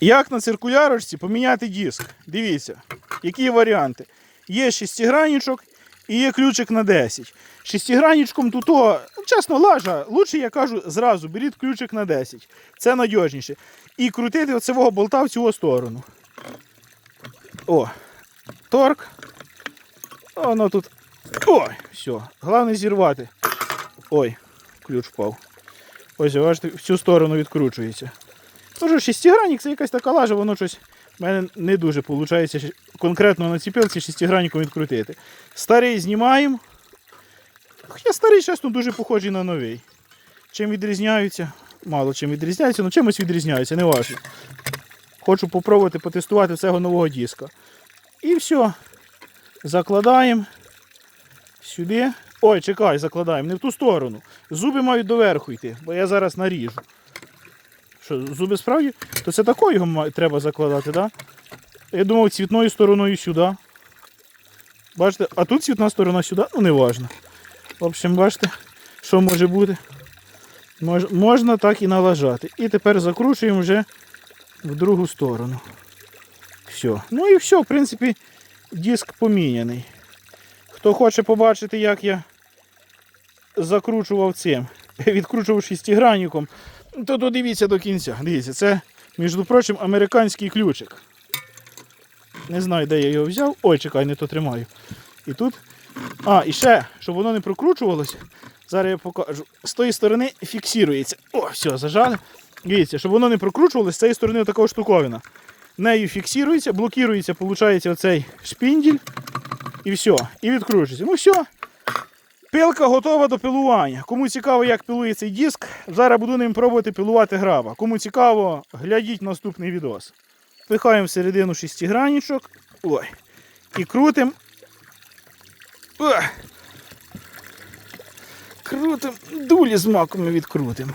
Як на циркулярочці поміняти диск? Дивіться, які варіанти. Є шестигранничок і є ключик на 10. Шестигранничком тут, о, чесно, лажа. Лучше я кажу зразу, беріть ключик на 10. Це надіжніше. І крутити оцевого болта в цю сторону. О, торк. Воно тут. Ой, все. Головне зірвати. Ой, ключ впав. Ось, бачите, в цю сторону відкручується. Тож шестигранник це якась така лажа, воно щось в мене не дуже виходить конкретно на цій пилці відкрутити. Старий знімаємо. Хоча старий, чесно, дуже похожий на новий. Чим відрізняються? Мало чим відрізняються, але чимось відрізняються, не важливо. Хочу попробувати потестувати цього нового диска. І все. Закладаємо сюди. Ой, чекай, закладаємо, не в ту сторону. Зуби мають доверху йти, бо я зараз наріжу. Що, зуби справді? То це такою його треба закладати? Да? Я думав, цвітною стороною сюди. Бачите, а тут цвітна сторона сюди, ну не важно. В общем, бачите, що може бути. Мож, можна так і налажати. І тепер закручуємо вже в другу сторону. Все. Ну і все, в принципі, диск поміняний. Хто хоче побачити, як я закручував цим, відкручував шестигранником, то додивіться до кінця. Дивіться, це, між прочим, американський ключик. Не знаю, де я його взяв. Ой, чекай, не то тримаю. І тут. А, і ще, щоб воно не прокручувалося, зараз я покажу. З тої сторони фіксується. О, все, зажали. Дивіться, щоб воно не прокручувалося, з цієї сторони така штуковина. Нею фіксується, блокується, виходить, оцей шпінділь. І все. І відкручується. Ну все. Пилка готова до пилування. Кому цікаво, як пилує цей диск, зараз буду ним пробувати пилувати граба. Кому цікаво, глядіть наступний відос. Пихаємо всередину шестигранничок. Ой. І крутим. Крутим. Дулі з маком відкрутимо.